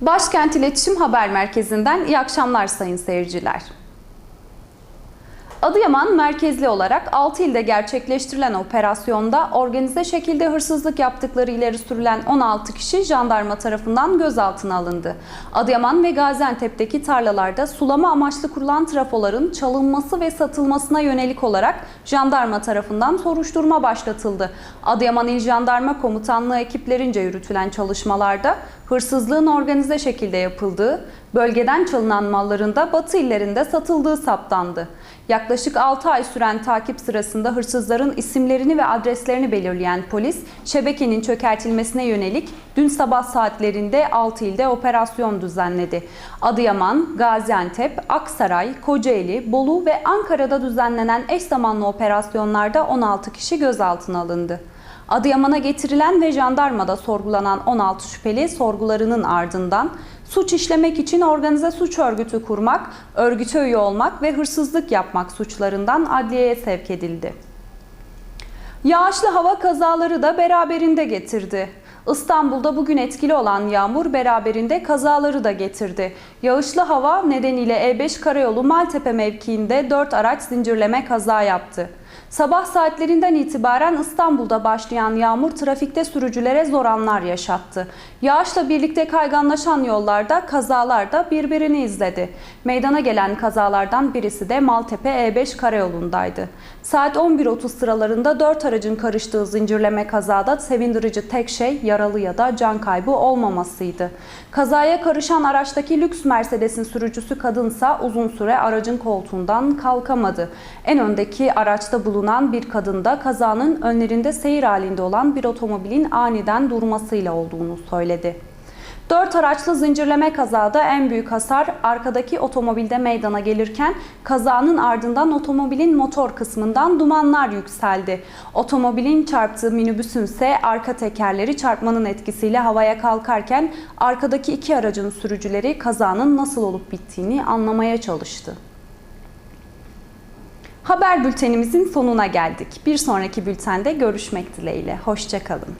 Başkent İletişim Haber Merkezi'nden iyi akşamlar sayın seyirciler. Adıyaman merkezli olarak 6 ilde gerçekleştirilen operasyonda organize şekilde hırsızlık yaptıkları ileri sürülen 16 kişi jandarma tarafından gözaltına alındı. Adıyaman ve Gaziantep'teki tarlalarda sulama amaçlı kurulan trafoların çalınması ve satılmasına yönelik olarak jandarma tarafından soruşturma başlatıldı. Adıyaman İl Jandarma Komutanlığı ekiplerince yürütülen çalışmalarda hırsızlığın organize şekilde yapıldığı, bölgeden çalınan malların da batı illerinde satıldığı saptandı. Yaklaşık 6 ay süren takip sırasında hırsızların isimlerini ve adreslerini belirleyen polis, şebekenin çökertilmesine yönelik dün sabah saatlerinde 6 ilde operasyon düzenledi. Adıyaman, Gaziantep, Aksaray, Kocaeli, Bolu ve Ankara'da düzenlenen eş zamanlı operasyonlarda 16 kişi gözaltına alındı. Adıyaman'a getirilen ve jandarmada sorgulanan 16 şüpheli sorgularının ardından suç işlemek için organize suç örgütü kurmak, örgüte üye olmak ve hırsızlık yapmak suçlarından adliyeye sevk edildi. Yağışlı hava kazaları da beraberinde getirdi. İstanbul'da bugün etkili olan yağmur beraberinde kazaları da getirdi. Yağışlı hava nedeniyle E5 karayolu Maltepe mevkiinde 4 araç zincirleme kaza yaptı. Sabah saatlerinden itibaren İstanbul'da başlayan yağmur trafikte sürücülere zor anlar yaşattı. Yağışla birlikte kayganlaşan yollarda kazalar da birbirini izledi. Meydana gelen kazalardan birisi de Maltepe E5 karayolundaydı. Saat 11.30 sıralarında 4 aracın karıştığı zincirleme kazada sevindirici tek şey yaralı ya da can kaybı olmamasıydı. Kazaya karışan araçtaki lüks Mercedes'in sürücüsü kadınsa uzun süre aracın koltuğundan kalkamadı. En öndeki araçta bulunan bir kadın da kazanın önlerinde seyir halinde olan bir otomobilin aniden durmasıyla olduğunu söyledi. Dört araçlı zincirleme kazada en büyük hasar arkadaki otomobilde meydana gelirken kazanın ardından otomobilin motor kısmından dumanlar yükseldi. Otomobilin çarptığı minibüsün ise arka tekerleri çarpmanın etkisiyle havaya kalkarken arkadaki iki aracın sürücüleri kazanın nasıl olup bittiğini anlamaya çalıştı. Haber bültenimizin sonuna geldik. Bir sonraki bültende görüşmek dileğiyle. Hoşçakalın.